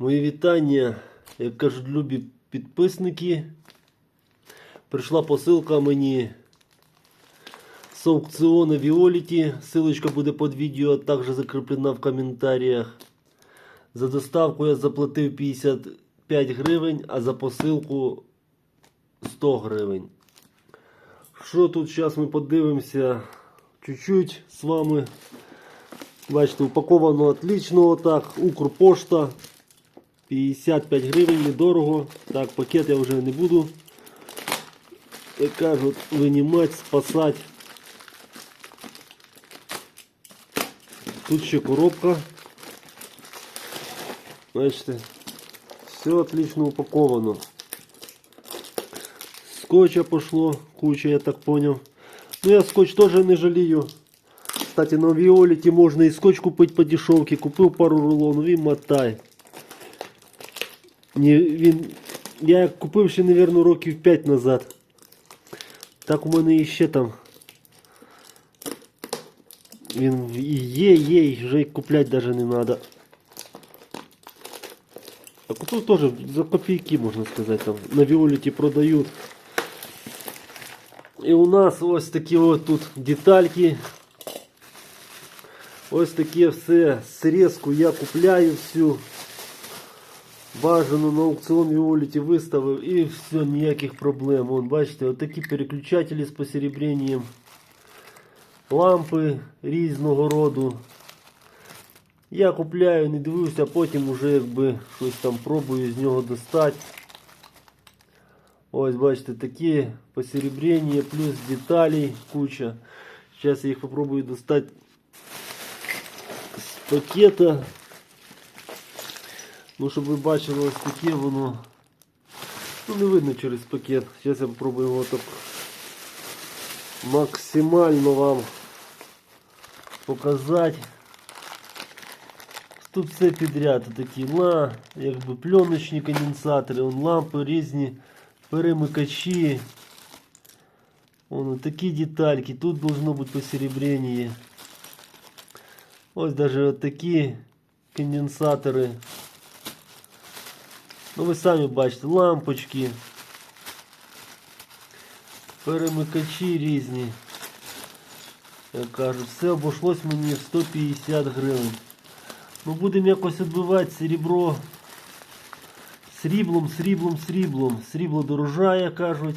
Мої вітання, як кажуть любі підписники. Прийшла посилка мені з аукціону Віоліті. Силочка буде під відео, а також закріплена в коментарях. За доставку я заплатив 55 гривень, а за посилку 100 гривень. Що тут зараз ми подивимося чуть-чуть з вами. Бачите, упаковано отлично отак. Укрпошта. 55 гривень, недорого. Так, пакет я вже не буду. Як кажуть, винімати, спасати. Тут ще коробка. Бачите, все отлично упаковано. Скотча пошло, куча, я так понял. Ну я скотч тоже не жалею. Кстати, на Виолете можно и скотч купить по дешевке. Купив пару рулонів і мотай. Ні, він... Я купив ще, мабуть, років 5 назад. Так у мене іще там. Він і є, є, і вже й купляти навіть не треба. А купив теж за копійки, можна сказати, там на Віолеті продають. І у нас ось такі от тут детальки. Ось таке все срезку я купляю всю. Бажано на аукціон Віоліті виставив і все, ніяких проблем. Вон, бачите, от такі переключателі з посеребренням. Лампи різного роду. Я купляю, не дивлюся, а потім уже якби щось там пробую з нього достати. Ось, бачите, такі посеребрення, плюс деталей куча. Зараз я їх попробую достати з пакета. Ну, щоб ви бачили ось таке воно. Ну, не видно через пакет. Зараз я попробую його так максимально вам показати. Тут все підряд, такі ла, якби пленочні конденсатори, вон лампи різні, перемикачі. Вон такі детальки, тут должно бути посеребрення. Ось даже от такі конденсатори. Ну ви самі бачите, лампочки, перемикачі різні. Як кажуть, все обійшлось мені в 150 гривень. Ну будемо якось відбивати серебро сріблом, сріблом, сріблом. Срібло дорожає, кажуть.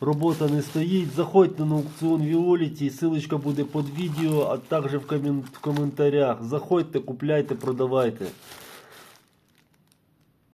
Робота не стоїть. Заходьте на аукціон Віоліті, ссылочка буде під відео, а також в коментарях. Заходьте, купляйте, продавайте.